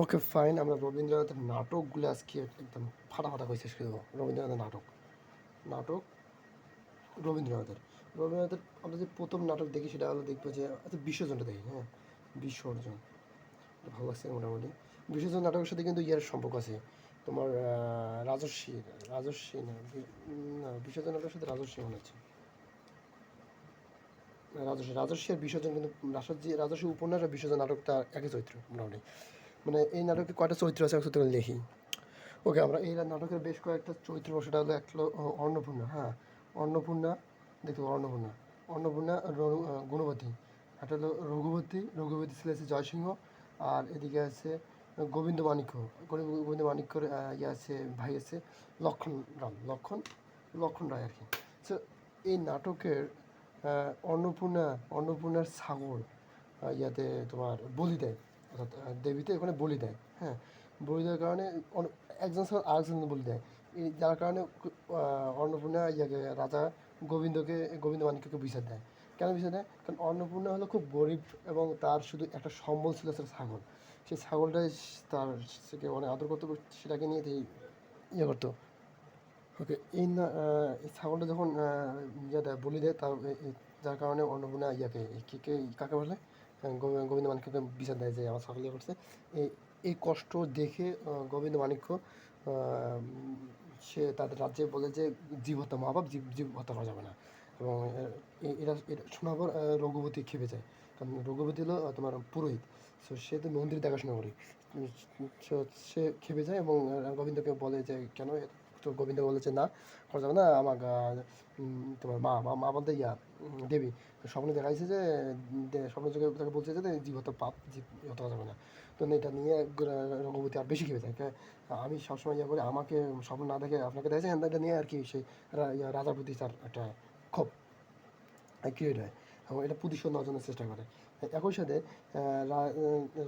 Okay fine আমরা রবীন্দ্রনাথের নাটকগুলো আজকে একদম ফাটাফাটা করে শেষ করে দেবো। রবীন্দ্রনাথের নাটক। নাটক রবীন্দ্রনাথের। রবীন্দ্রনাথের আমরা যে প্রথম নাটক দেখি সেটা হলো দেখব যে আচ্ছা বিসর্জনটা দেখি হ্যাঁ? বিসর্জন। ভালো লাগছে মোটামুটি। বিসর্জন নাটকের সাথে কিন্তু ইয়ার সম্পর্ক আছে। তোমার রাজস্বী রাজস্বী না না, বিসর্জন নাটকের সাথে রাজস্বী মনে হচ্ছে রাজস্বী রাজস্বী আর বিসর্জন কিন্তু রাজস্বী রাজস্বী উপন্যাস আর বিসর্জন নাটকটা একই চরিত্র, মোটামুটি। মানে এই নাটকে কয়টা চরিত্র আছে? তুমি লিখি। ওকে আমরা এই নাটকের বেশ কয়েকটা চরিত্র সেটা হলো একটা অন্নপূর্ণা হ্যাঁ। অন্নপূর্ণা দেখো অন্নপূর্ণা। অন্নপূর্ণা গুণবতী একটা হলো রঘুবতী রঘুবতী ছেলে আছে জয়সিংহ আর এদিকে আছে গোবিন্দ মাণিক্য। গোবিন্দ মাণিক্যর ইয়ে আছে ভাই আছে লক্ষণ রাম লক্ষণ লক্ষণ রায় আর কি। সো এই নাটকের অন্নপূর্ণা অন্নপূর্ণার আহ, ইয়াতে তোমার বলি দেয়। অর্থাৎ দেবীতে ওখানে বলি দেয় হ্যাঁ? বলি দেওয়ার কারণে একজন ছাড়া আরেকজন বলি দেয়। এই যার কারণে অন্নপূর্ণা ইয়াকে, রাজা গোবিন্দকে, গোবিন্দ মানিক্যকে বিচার দেয়। কেন বিচার দেয়? কারণ অন্নপূর্ণা হলো খুব গরিব এবং তার শুধু একটা সম্বল ছিল সেটা ছাগল। সেই ছাগলটাই তার সেকে অনেক আদর করতো, সেটাকে নিয়ে ইয়ে করতো। ওকে, এই না এই ছাগলটা যখন ইয়ে দেয়, বলি দেয়, তার যার কারণে অন্নপূর্ণা ইয়াকে কে, কাকে বলে? গোবিন্দ গোবিন্দ মাণিক্যকে বিচার দেয় যে আমার ইয়ে করছে এই এই কষ্ট দেখে গোবিন্দ মানিক্য সে তাদের রাজ্যে বলে যে জীব হত্যা মহাপাপ জীব জীব হত্যা করা যাবে না। এবং আহ, এ- এরা এটা শোনার পর রঘুপতি খেপে যায়। কারণ রঘুপতি হলো তোমার পুরোহিত। সো সে তো মন্দির দেখাশোনা করে। সে খেপে যায় এবং গোবিন্দকে বলে যে কেন তো গোবিন্দ বলেছে, না, করা যাবে না আমার তোমার মা মা বলতে ইয়া দেবী। স্বপ্নে দেখাইছে যে, দে- স্বপ্ন চোখে তাকে বলছে যে জীব হত্যা পাপ, জীব করা যাবে না। তো এটা নিয়ে রঘুপতি আর বেশি খেপে যায়। আমি সবসময় ইয়া করি, আমাকে স্বপ্ন না দেখে আপনাকে দেখেছে এটা নিয়ে আর কি সেই রাজার প্রতি তার একটা ক্ষোভ। ক্রিয়েট হয় এবং এটা প্রতিশোধ নেওয়ার জন্য চেষ্টা করে। একই সাথে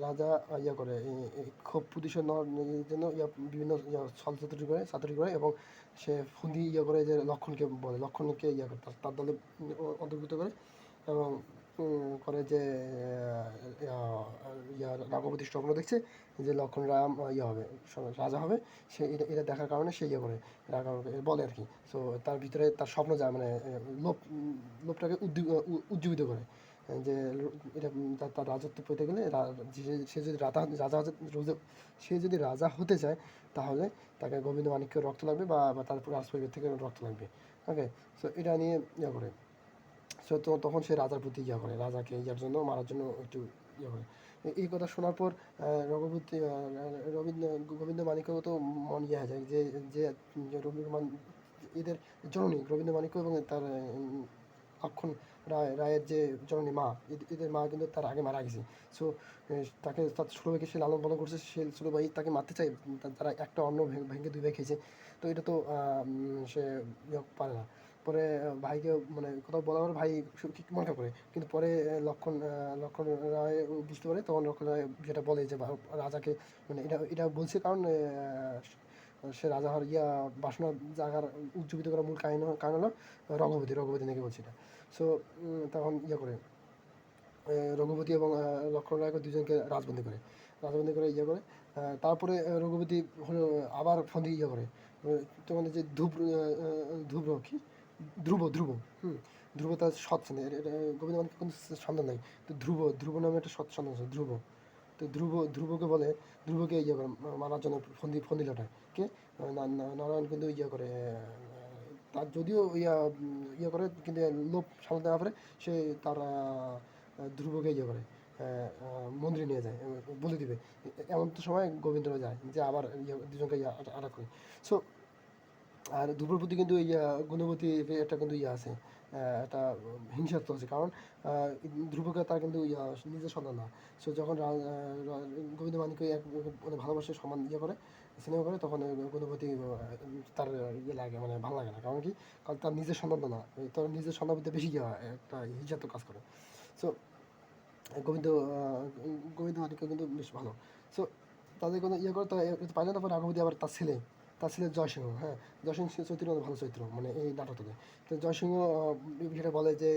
রাজা ইয়া করে খুব প্রতিশোধ নেওয়ার জন্য ইয়া, বিভিন্ন ছল ছলচাতুরি করে চাতুরি করে এবং সে ফুন্দি ইয়া করে যে লক্ষণকে বলে, লক্ষণকে ইয়া করে তার দলে অন্তর্ভুক্ত করে এবং করে যে ইয়া- স্বপ্ন দেখছে, যে লক্ষণ রাম ইয়ে হবে রাজা হবে, সে এটা এটা দেখার কারণে সে ইয়ে করে বলে আর কি। সো তার ভিতরে তার স্বপ্ন যায় মানে লোভ, লোভটাকে উজ্জীবিত করে। যে, এটা, তার রাজত্ব পেতে গেলে সে যদি রাজা রাজা, সে যদি রাজা হতে চায়, তাহলে তাকে গোবিন্দ মানিক্যের রক্ত লাগবে বা তার রাজপরিবার থেকে রক্ত লাগবে। ওকে সো এটা নিয়ে ইয়ে করে। সো তো তখন সে রাজার প্রতি ইয়া করে রাজাকে ইয়ার জন্য মারার জন্য একটু ইয়ে করে। এই কথা শোনার পর রঘুপতি রবীন্দ্র গোবিন্দ মানিক্য তো মন ইয়ে হয়ে যায় যে যে রবীন্দ্র এদের জননী রবীন্দ্র মানিক্য এবং তার উম, লক্ষণ রায় রায়ের যে জননী মা এদ- এদের মা কিন্তু তার আগে মারা গেছে। সো তাকে তার ছোটো ভাইকে সে লালন পালন করছে সে ছোটো ভাই তাকে মারতে তা- তারা একটা অন্য ভেঙে দুই ভাই খেয়েছে। তো এটা তো সে ইয়ে পারে না। পরে ভাইকে মানে কোথাও বলা পরে ভাই কি- করে? কিন্তু পরে লক্ষণ লক্ষণ রায় বুঝতে পারে তখন লক্ষণ রায় যেটা বলে যে রাজাকে মানে এটা এটা বলছে কারণ সে রাজা হওয়ার ইয়া বাসনা জাগার উজ্জীবিত করার মূল কাহিনী কারণ হলো রঘুপতি রঘুপতি নাকি বলছে এটা। সো তখন ইয়ে করে রঘুপতি এবং লক্ষণ রায়কে দুজনকে রাজবন্দি করে। রাজবন্দি করে ইয়ে করে তারপরে রঘুপতি হলো আবার ফন্দি ইয়ে করে। তোমাদের যে আহ, আহ, ধ্রুব ধ্রুব, হুম ধ্রুব তার সৎ গোবিন্দ মানিক কিন্তু সন্তান নাই। তো ধ্রুব ধ্রুব নামে একটা সৎ আছে, ধ্রুব। তো ধ্রুব, ধ্রুবকে বলে, ধ্রুবকে ইয়ে করে, মা- মারার জন্য ফন্দি ফন্দি লটায়। কে? নারায়ণ কিন্তু ইয়ে করে তার যদিও ইয়া ইয়ে করে, কিন্তু লোভ সামলাতে না পারে, সে তার ধ্রুবকে ইয়ে করে মন্দিরে নিয়ে যায় বলে দিবে। এমন তো সময় গোবিন্দ যায়, যে আবার ইয়ে দুজনকে ইয়ে আটাক করে। সো আর ধ্রুবর প্রতি কিন্তু ইয়া গুণবতী একটা কিন্তু ইয়ে আছে একটা হিংসাত্ব আছে। কারণ আহ, ধ্রুবকে তার কিন্তু ইয়া নিজের সন্তান না। সো যখন গোবিন্দ মানিককে এক মানে ভালোবাসে সমান ইয়ে করে সিনেমা করে তখন গুণবতী তার ইয়ে লাগে মানে ভালো লাগে না। কারণ কি? কারণ তার নিজের সন্তান না। তার নিজের সন্তান বেশি ইয়ে একটা হিংসাত্মক কাজ করে। সো গোবিন্দ গোবিন্দ মানিক্য কিন্তু বেশ ভালো। সো তাদের কোনো ইয়ে করে তো পাইলে তারপর রাঘবতী আবার তার ছেলে। তার ছেলে জয়সিংহ হ্যাঁ। জয়সিংহ অনেক ভালো চৈত্র মানে এই নাটকটাতে। তো জয়সিংহ বিষয়টা বলে যে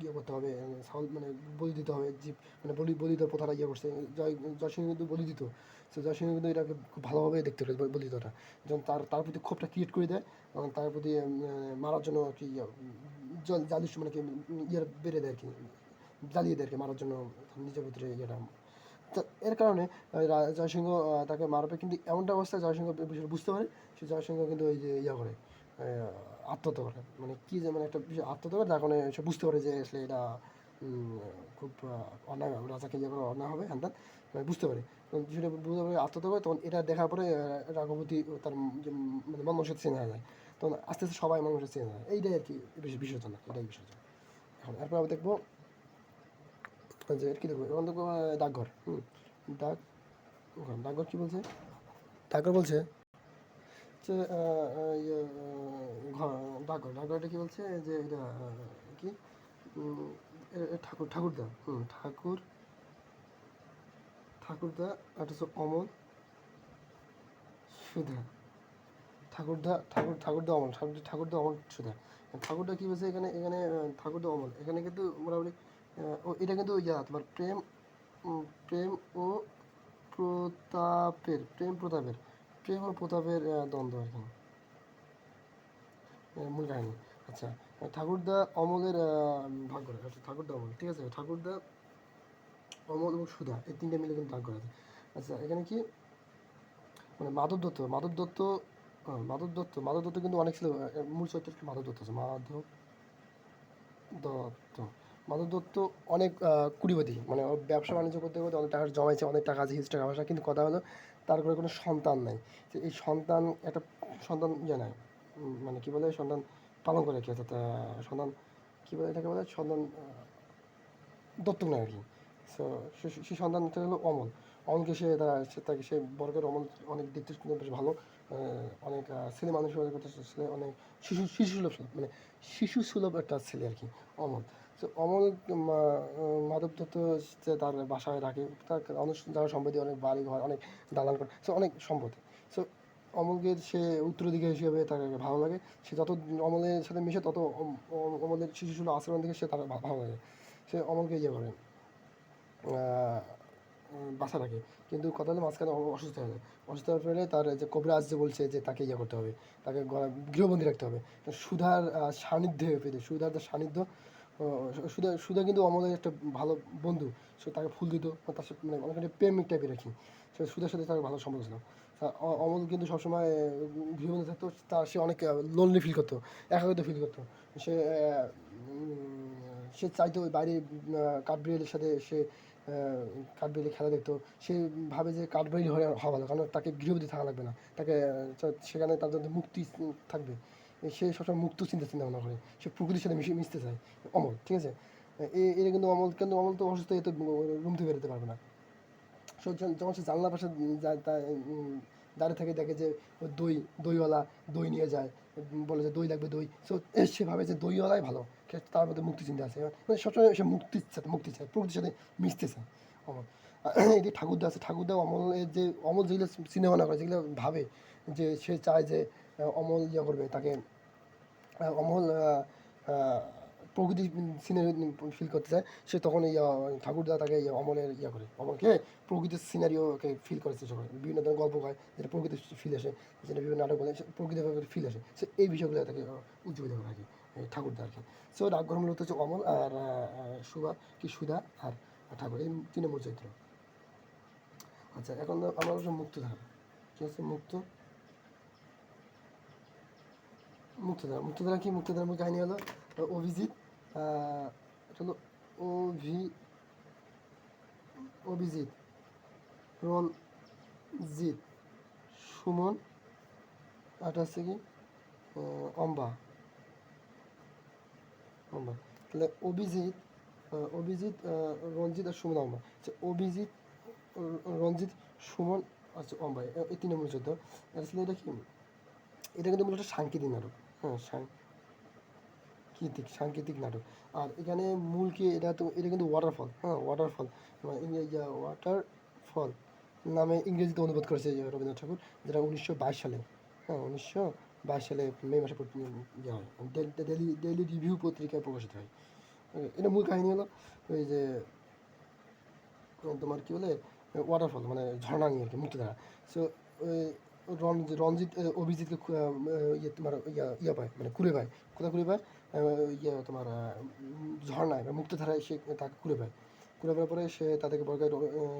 ইয়ে করতে হবে ছাগল মানে বলি দিতে হবে জীব মানে বলি বলি দেওয়ার প্রথাটা ইয়ে করছে। জয় জয়সিংহ কিন্তু বলি দিত। তো জয়সিংহ কিন্তু এটাকে খুব ভালোভাবে দেখতে পারে বলি দিতটা যখন তার তার প্রতি ক্ষোভটা ক্রিয়েট করে দেয় এবং তার প্রতি মারার জন্য আর কি ইয়ে, জালিশ মানে কি ইয়ে বেড়ে দেয় আর কি জ্বালিয়ে দেয় আর কি মারার জন্য নিজের ভিতরে ইয়েটা এর কারণে জয়সিংহ তাকে মারবে। কিন্তু এমনটা অবস্থায় জয়সিংহ বিষয়টা বুঝতে পারে সে জয়সিংহ কিন্তু ওই যে ইয়া করে আত্মহত্যা করে। মানে কি যে মানে একটা বিষয় আত্মহত্যা করে তার কারণে সে বুঝতে পারে যে আসলে এটা খুব অন্যায় হবে, রাজাকে ইয়ে করে অন্যায় হবে হ্যান মানে বুঝতে পারে। বিষয়টা বুঝতে পারে আত্মহত্যা করে তখন এটা দেখার পরে রাঘবতী তার মানে মন মানুষের চেনা যায় তখন আস্তে আস্তে সবাই মানুষের চেনা যায় এইটাই আর কি বিসর্জন এটাই বিসর্জন এখন এরপর আমরা দেখব কি দেখব? এখন দেখব ডাকঘর হুম ডাক ডাকঘর কী বলছে? ডাকঘর বলছে? যে ইয়ে, ডাকঘর ডাকঘরটা কী বলছে? যে এটা কি? ঠাকুর ঠাকুরদা হুম ঠাকুর ঠাকুরদা আর হচ্ছে অমল সুধা ঠাকুরদা ঠাকুর ঠাকুরদা অমল ঠাকুর ঠাকুরদা অমল সুধা ঠাকুরদা কী বলছে এখানে? এখানে ঠাকুরদা অমল এখানে কিন্তু মোটামুটি এটা কিন্তু ইয়া তোমার প্রেম প্রেম ও প্রতাপের প্রেম প্রতাপের প্রেম ও প্রতাপের দ্বন্দ্ব আর কি। মূল কাহিনী। আচ্ছা ঠাকুরদা অমলের ভাগ করে আচ্ছা ঠাকুরদা অমল ঠিক আছে ঠাকুরদা অমল এবং সুধা এই তিনটে মিলে কিন্তু ভাগ করা আচ্ছা এখানে কি? মানে মাধব দত্ত মাধব দত্ত আহ, মাধব দত্ত মাধব দত্ত কিন্তু অনেক ছিল মূল চরিত্র মাধব দত্ত আছে মাধব দত্ত। মাধব দত্ত অনেক কুড়িপতি। মানে ব্যবসা বাণিজ্য করতে করতে অনেক টাকা জমাইছে, অনেক টাকা আছে টাকা পয়সা। কিন্তু কথা হলো, তার করে কোনো সন্তান নাই। এই সন্তান, একটা সন্তান ইয়ে নাই। মানে কী বলে, সন্তান পালন করে কি অর্থাৎ সন্তান, কী বলে এটাকে বলে? সন্তান দত্তক নেয় আর কি। সো, সে সন্তানটা হলো অমল। অমলকে সে, তারা তাকে সে বর্গের অমল অনেক দেখতে বেশ ভালো। অনেক ছেলে মানুষ কথা ছেলে অনেক শিশু শিশু সুলভ মানে শিশু সুলভ একটা ছেলে আর কি, অমল। তো অমল মাধব দত্ত তার বাসায় রাখে তার অনেক জায়গা সম্পত্তি অনেক বাড়ি ঘর অনেক দালান করে সো অনেক সম্পত্তি। সো অমলকে সে উত্তরাধিকারী হিসেবে তাকে ভালো লাগে, সে যত অমলের সাথে মিশে তত অম- অম- অমলের শিশু সুলভ আচরণ থেকে সে তার ভালো লাগে। সে অমলকে ইয়ে করে। বাসা রাখে কিন্তু কথা হলো মাঝখানে অসুস্থ হয়ে যায়। অসুস্থ হয়ে পড়লে তার যে কবিরাজ যে বলছে যে তাকে ইয়ে করতে হবে, তাকে গৃহবন্দী রাখতে হবে। তো সুধার সান্নিধ্যে পেতে সুধার তার সান্নিধ্য সুধা সুধা কিন্তু অমলের একটা ভালো বন্ধু। সে তাকে ফুল দিত তার সাথে মানে অনেকটা প্রেমিক টাইপের রাখি সে সুধার সাথে তার ভালো সম্পর্ক ছিল। অমল কিন্তু সবসময় গৃহবন্দী থাকতো। তার সে অনেক লোনলি ফিল করতো একাকিত্ব ফিল করতো। সে সে চাইতো বাইরে কাঠবিড়ালির সাথে সে কাঠবিড়ালি খেলা দেখতো, সে ভাবে যে কাঠবেলি হয়ে হওয়া ভালো, কারণ তাকে গৃহবধূ থাকা লাগবে না। তাকে সেখানে তার জন্য মুক্তি থাকবে। সে সবসময় মুক্ত চিন্তা চিন্তা ভাবনা করে। সে প্রকৃতির সাথে মিশে, মিশতে চায়। অমল, ঠিক আছে? এটা কিন্তু অমল কিন্তু অমল তো অসুস্থ হয়ে তো রুম থেকে বেরোতে পারবে না। যখন সে জানলার পাশে যায় দাঁড়িয়ে থাকে, দেখে যে দই, দইওয়ালা দই নিয়ে যায়, বলে যে দই লাগবে দই। সো সে ভাবে যে দইওয়ালাই ভালো তার মধ্যে মুক্তি চিন্তা আছে। মানে সবসময় সে মুক্তি চায় মুক্তি চায় প্রকৃতির সাথে মিশতে চায়। অমল। এটি ঠাকুরদা আছে, ঠাকুরদা অমলের যে অমল যেগুলো সিনেমা না করে, যেগুলো ভাবে যে সে চায় যে, অমল ইয়ে করবে, তাকে, অমল প্রকৃতি সিনারি ফিল করতে চায়, সে তখন এই ঠাকুরদা তাকে অমলের ইয়া করে, অমলকে প্রকৃতির সিনারিওকে ফিল করে চেষ্টা করে বিভিন্ন ধরনের গল্প হয় যেটা প্রকৃতির ফিল আসে, যেটা বিভিন্ন নাটক বলে প্রকৃতির ফিল আসে। সে এই বিষয়গুলো তাকে উজ্জীবিত করে আর কি ঠাকুরদা আর কি সো ডাকঘর মূলত হচ্ছে অমল আর সুভা কি সুধা আর ঠাকুর, এই নম্বর চরিত্র। আচ্ছা এখন আমার হচ্ছে মুক্তধারা। কি হচ্ছে মুক্ত, মুক্তধারা। মুক্তধারা কি মুক্তধারা কাহিনী হলো? অভিজিৎ এটা হলো অভি অভিজিৎ রণজিৎ সুমন এটা হচ্ছে অম্বা। অম্বা। তাহলে অভিজিৎ অভিজিৎ রঞ্জিত আর সুমন অম্বা। আচ্ছা অভিজিৎ রঞ্জিত সুমন আচ্ছা অম্বা। এই তিন নম্বর চোদ্দ আসলে এটা কি? এটা কিন্তু মূলত সাংকেতিক নাটক। হ্যাঁ সাংকেতিক সাংকেতিক নাটক। আর এখানে মূল কি? এটা তো, এটা কিন্তু ওয়াটারফল হ্যাঁ ওয়াটারফল ওয়াটারফল নামে ইংরেজিতে অনুবাদ করেছে রবীন্দ্রনাথ ঠাকুর, যেটা উনিশশো বাইশ সালে হ্যাঁ উনিশশো বাইশ সালে মে মাসে ইয়ে হয়। ডেলি ডেলি রিভিউ পত্রিকায় প্রকাশিত হয়। এটা মূল কাহিনী হলো ওই যে তোমার কী বলে? ওয়াটারফল মানে ঝর্ণা নিয়ে আর কি, মুক্তধারা। সো রঞ্জিত অভিজিৎকে ইয়ে তোমার ইয়া ইয়া পায় মানে কুড়ে পায়, কোথায় কুড়ে পায়? ইয়ে তোমার ঝর্ণায় বা মুক্তধারায় সে তাকে ঘুরে পায়। ঘুরে পাওয়ার পরে সে তাদেরকে বলে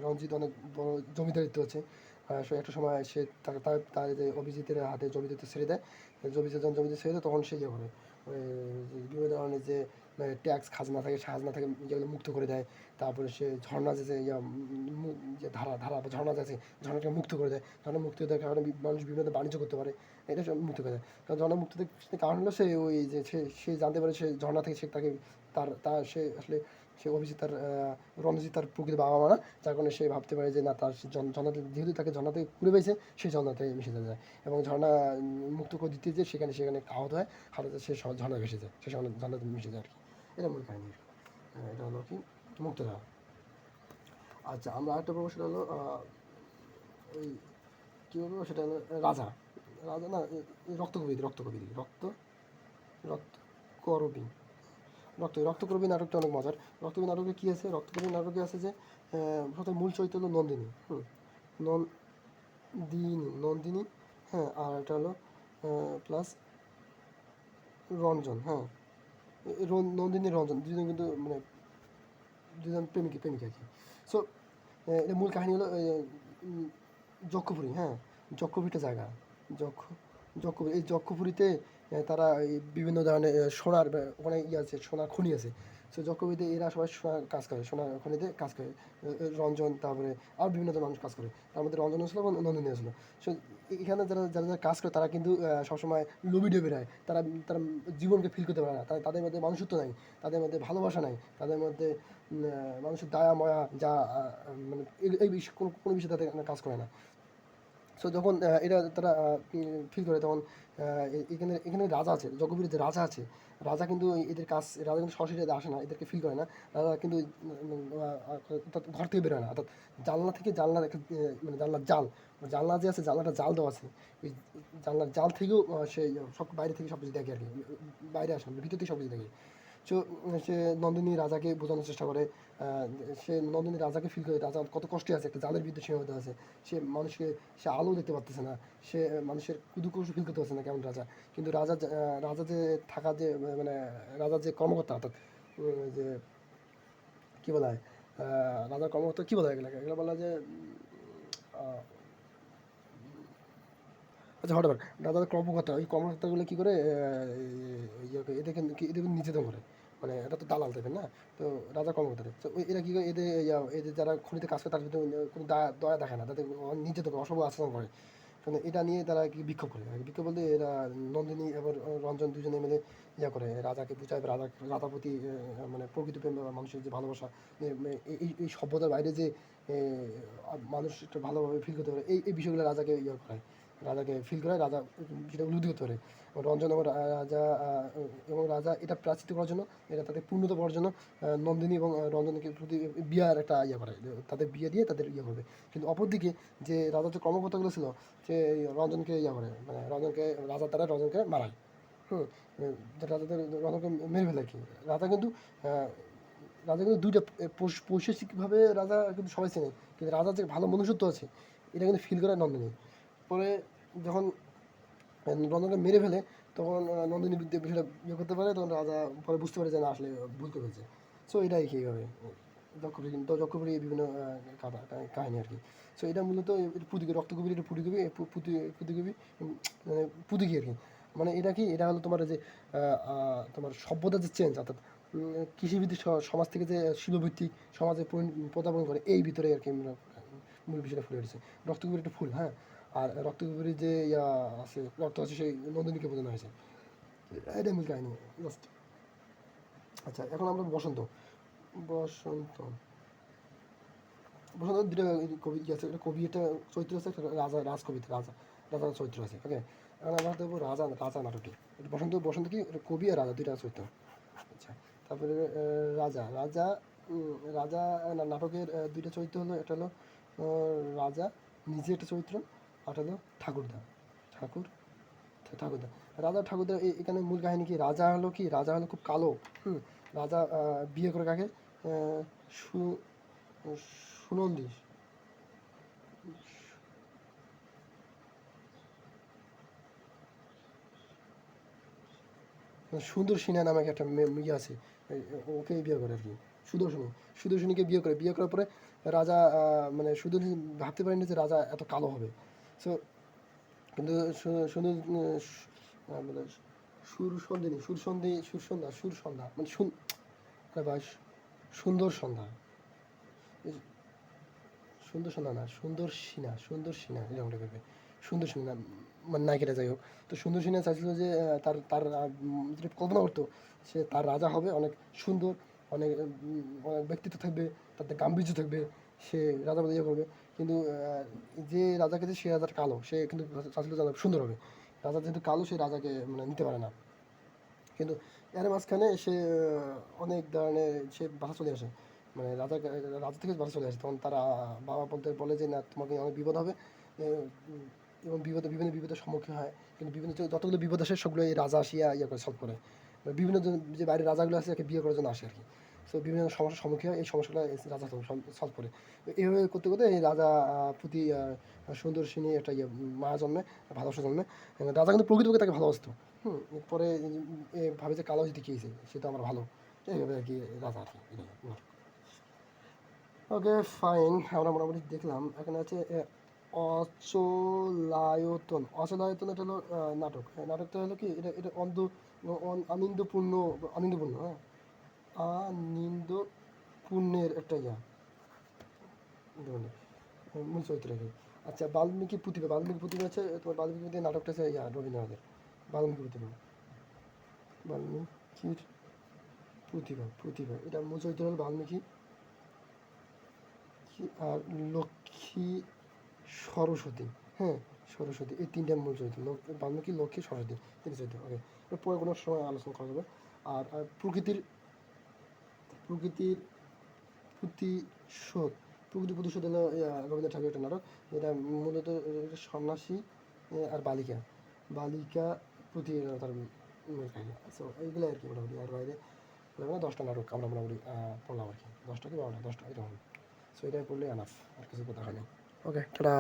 রঞ্জিত অনেক বড় জমিদারিত্ব হচ্ছে। সে একটা সময় সে তার তার যে অভিজিতের হাতে জমিদারিত্ব ছেড়ে দেয়। জমিদার যখন জমিদার ছেড়ে দেয়, তখন সে ইয়ে করে। বিভিন্ন ধরনের যে ট্যাক্স, খাজনা থাকে খাজনা থেকে, যেগুলো মুক্ত করে দেয়। তারপরে সে ঝর্ণা যে যে ধারা ধারা বা ঝর্ণা আছে ঝর্ণাটাকে মুক্ত করে দেয়। ঝর্ণা মুক্ত দেওয়ার কারণে মানুষ বিভিন্ন বাণিজ্য করতে পারে। এটা সব মুক্ত করে দেয়। কারণ ঝর্ণা মুক্ত কারণ হলো সে ওই যে, সে সে জানতে পারে সে ঝর্ণা থেকে সে তাকে, তার তার সে আসলে, সে অভিজিৎ তার রণজিৎ তার প্রকৃত বাবা মা না। যার কারণে সে ভাবতে পারে যে, না, তার ঝর্ণাতে যেহেতু তাকে ঝর্ণাতে ঘুরে পেয়েছে সেই ঝর্ণাতে মিশে যায় এবং ঝর্ণা মুক্ত করে দিতে যে, সেখানে সেখানে আহত হয়। আহত সে ঝর্ণা ভেসে যায়। সে ঝর্ণা- ঝর্ণাতে মিশে যায় আর কি। এটা মূল কাহিনী। হ্যাঁ, এটা হলো কি? মুক্তধারা। আচ্ছা আমরা আরেকটা পড়ব সেটা হলো ওই কী বলব সেটা হলো রাজা। রাজা না রক্তকবি রক্তকবি রক্ত রক্ত করবি রক্ত রক্তকবি নাটকটা অনেক মজার। রক্তকবি নাটকে কী আছে? রক্তকবি নাটকে আছে যে প্রথম মূল চরিত্র হলো নন্দিনী হুম। নন্দিনী নন্দিনী হ্যাঁ আর এটা হলো প্লাস রঞ্জন হ্যাঁ। নন্দিনী রঞ্জন, দুজন কিন্তু মানে দুজন প্রেমিকা প্রেমিকা আর কি। সো এটা মূল কাহিনী হলো যক্ষপুরী হ্যাঁ? যক্ষপুরীটা জায়গা। যক্ষ, যক্ষপুরী, এই যক্ষপুরীতে তারা বিভিন্ন ধরনের সোনার ওখানে ইয়ে আছে, সোনার খনি আছে। সো যক্ষপুরীতে এরা সবাই সোনার কাজ করে, সোনার খনিতে কাজ করে। রঞ্জন, তারপরে আর বিভিন্ন ধরনের মানুষ কাজ করে। তার মধ্যে রঞ্জন এবং নন্দিনী ছিল সো এখানে যারা যারা যারা কাজ করে, তারা কিন্তু সবসময় লোভি ডেবে নেয়। তারা তারা জীবনকে ফিল করতে পারে না। তাদের তাদের মধ্যে মানুষত্ব নাই। তাদের মধ্যে ভালোবাসা নাই। তাদের মধ্যে মানুষের দয়া, ময়া, যা মানে এই- এই বিষয়, কোনো কোনো বিষয়ে তাদের কাজ করে না। সো যখন এটা তারা ফিল করে তখন এখানে এখানে রাজা আছে জগবীরের যে রাজা আছে। রাজা কিন্তু এদের কাজ, রাজা কিন্তু সরাসরি আসে না, এদেরকে ফিল করে না। রাজা কিন্তু ঘর থেকে বেরোয় না। অর্থাৎ জানলা থেকে জানলার মানে জানলার জাল, জানলা যে আছে, জানলাটা জাল দেওয়া আছে। ওই জানলার জাল থেকেও সে সব বাইরে থেকে সব কিছু দেখে আর কি। বাইরে আসে ভিতর থেকে সব কিছু দেখে। সো নন্দিনী রাজাকে বোঝানোর চেষ্টা করে সে নন্দিনী রাজাকে ফিল করে রাজা কত কষ্টে আছে একটা জালের বিদ্যুৎ সীমাবদ্ধ আছে সে মানুষকে সে আলো দেখতে পারতেছে না সে মানুষের কুদুকুশ ফিল করতে পারছে না কেমন রাজা কিন্তু রাজা রাজা যে থাকা যে মানে রাজার যে কর্মকর্তা অর্থাৎ যে কী বলা হয় রাজার কর্মকর্তা কী বলা হয় এগুলোকে এগুলো বলা হয় যে আচ্ছা হঠাৎ দাদা কর্মকর্তা ওই কর্মকর্তাগুলো কী করে ইয়ে- এদেরকে এদেরকে নির্যাতন করে মানে এটা তো দালাল দেবেন না? তো রাজা কর্মকর্তা তো এরা কী এদের এদের যারা খনিতে কাজ করে তার ভিতরে কোনো দয়া দেখায় না। তাদের নির্যাতন করে অশুভ আচরণ করে। মানে এটা নিয়ে তারা কি বিক্ষোভ করে। বিক্ষোভ বলতে এরা নন্দিনী এবং রঞ্জন দুজনে মিলে ইয়া করে, রাজাকে বুঝায় রাজা রাজার প্রতি মানে প্রকৃত প্রেম মানুষের যে ভালোবাসা এই এই- এই সভ্যতার বাইরে যে মানুষ একটু ভালোভাবে ফিল করতে পারে, এই এই বিষয়গুলো রাজাকে ইয়ে করায়। রাজাকে ফিল করায় রাজা সেটা করতে পারে। রঞ্জন এবং রাজা এবং রাজা এটা প্রাচিত করার জন্য, এটা তাদের পূর্ণতা পাওয়ার জন্য নন্দিনী এবং রঞ্জনকে প্রতি বিয়ার একটা ইয়ে করে তাদের বিয়ে দিয়ে তাদের ইয়ে করবে। কিন্তু অপরদিকে যে রাজার যে কর্মকর্তাগুলো ছিল সে রঞ্জনকে ইয়ে করে মানে রঞ্জনকে রাজার দ্বারা রঞ্জনকে মারায়। হুম রাজাদের রঞ্জনকে মেরে ফেলে কি। রাজা কিন্তু রাজা কিন্তু দুইটা পৌষ- রাজা কিন্তু সবাই চেনে। কিন্তু রাজার যে ভালো মনুষ্যত্ব আছে, এটা কিন্তু ফিল করে নন্দিনী। পরে যখন রঞ্জনকে মেরে ফেলে, তখন নন্দিনী বিদ্যে বিষয়টা ইয়ে করতে পারে, তখন রাজা পরে বুঝতে পারে যে না, আসলে ভুল করে ফেলছে সো এটাই কীভাবে যক্ষপুরী কিন্তু যক্ষপুরী বিভিন্ন কাদা কাহিনী আর কি। সো এটা মূলত পুদিকে রক্তকবি এটা পুদিকবি পুতি পুদিকবি মানে পুদিকি আর কি। মানে এটা কি, এটা হলো তোমার যে তোমার সভ্যতার যে চেঞ্জ অর্থাৎ কৃষিভিত্তিক সমাজ থেকে যে শিল্পভিত্তিক সমাজে পরি- করে, এই ভিতরে আর কি মূল বিষয়টা ফুলে উঠেছে। রক্তকবির একটা ফুল হ্যাঁ? আর রক্তকবির যে ইয়া আছে, রক্ত আছে সেই নন্দিনীকে বোঝানো হয়েছে। এটাই মূল কাহিনী জাস্ট আচ্ছা এখন আমরা বসন্ত। বসন্ত। বসন্ত দুটো কবি আছে, একটা কবি, একটা চরিত্র আছে, একটা রাজা রাজ কবিতা রাজা, রাজার চরিত্র আছে ওকে এখন আমরা দেখব রাজা রাজা নাটকে এটা বসন্ত বসন্ত কি, কবি আর রাজা, দুইটা চরিত্র। আচ্ছা তারপরে রাজা রাজা রাজা নাটকের দুইটা চরিত্র হলো, একটা হলো রাজা নিজে একটা চরিত্র হলো ঠাকুরদা ঠাকুর ঠাকুরদা রাজা ঠাকুরদা এখানে মূল কাহিনী কি? রাজা হলো কি? রাজা হলো খুব কালো, হুম? রাজা বিয়ে করে কাকে? সু, সুনন্দী। সুন্দর সিনহা নামে একটা মেয়ে আছে। ওকে বিয়ে করে আর কি। সুদর্শনী। সুদর্শনীকে বিয়ে করে বিয়ে করার পরে রাজা মানে সুদর্শনী ভাবতে পারেনি যে রাজা এত কালো হবে। সো কিন্তু সু- মানে সুর সন্ধিনী, সুর সন্ধি, সুর সন্ধ্যা সুর সন্ধ্যা মানে আরে সুন্দর সন্ধ্যা। সুন্দর সন্ধ্যা না, সুন্দর সিনা সুন্দর সিনা এরকম টাইপের সুন্দর সিনা মানে নায়িকাটা যাই হোক। তো সুন্দর সিনা চাইছিল যে তার তার কল্পনা করতো, সে তার রাজা হবে, অনেক সুন্দর, অনেক অনেক ব্যক্তিত্ব থাকবে, তাতে গাম্ভীর্য থাকবে, সে রাজা ইয়ে করবে। কিন্তু যে রাজাকে যে সে রাজার কালো, সে কিন্তু চাইছিল যে সুন্দর হবে। রাজা যেহেতু কালো, সে রাজাকে মানে নিতে পারে না। কিন্তু এর মাঝখানে সে অনেক ধরনের সে বাসা চলে আসে। মানে রাজা রাজা থেকে বাসা চলে আসে। তখন তারা বাবা বলতে বলে যে, না, তোমাকে অনেক বিপদ হবে। এবং বিপদ, বিভিন্ন বিপদের সম্মুখীন হয়। কিন্তু বিভিন্ন যতগুলো বিপদ আসে সবগুলো এই রাজা আসিয়া ইয়ে করে, সলভ করে। মানে বিভিন্ন যে বাইরের রাজাগুলো আছে, একে বিয়ে করার জন্য আসে আর কি। সো বিভিন্ন সমস্যার সম্মুখীন হয়। এই সমস্যাগুলো রাজা সলভ করে। এইভাবে করতে করতে এই রাজা প্রতি সুন্দর সিনী একটা ইয়ে মা জন্মে, ভালোবাসা জন্মে। রাজা কিন্তু প্রকৃতপক্ষে তাকে ভালোবাসত। হুম পরে ভাবে যে কালো যদি খেয়েছে সে তো আমার ভালো। এইভাবে আর কি রাজা আর কি ওকে ফাইন আমরা মোটামুটি দেখলাম। এখানে আছে অচলায়তন। অচলায়তন এটা হলো নাটক। নাটকটা হলো কি? এটা এটা অন্ধ, অন- আনন্দপূর্ণ আনন্দপূর্ণ হ্যাঁ? আনন্দপূর্ণের একটা ইয়া। মূল চরিত্র আচ্ছা বাল্মীকি প্রতিভা বাল্মীকি প্রতিভা আছে তোমার বাল্মীকি প্রতিভা নাটকটা আছে ইয়া রবীন্দ্রনাথের, বাল্মীকি প্রতিভা। বাল্মীকির প্রতিভা প্রতিভা, এটা মূল চরিত্র হলো বাল্মীকি। আর লক্ষ্মী সরস্বতী হ্যাঁ সরস্বতী, এই তিনটা মূল চরিত্র বাল্মীকি, লক্ষ্মী, সরস্বতী তিন চরিত্র ওকে পরে কোনো সময় আলোচনা করা যাবে। আর প্রকৃতির প্রকৃতির প্রতিশোধ প্রকৃতি প্রতিশোধ হলো রবীন্দ্রনাথ ঠাকুরের একটা নাটক। যেটা মূলত সন্ন্যাসী আর বালিকা। বালিকা প্রতি তার সো এইগুলো আর কি মোটামুটি। আর বাইরে দশটা নাটক আমরা মোটামুটি পড়লাম আর কি। দশটা কি বারোটা দশটা এরকম সো এটাই পড়লে আনাফ আর কিছু কথা হয়নি ওকে টাটা!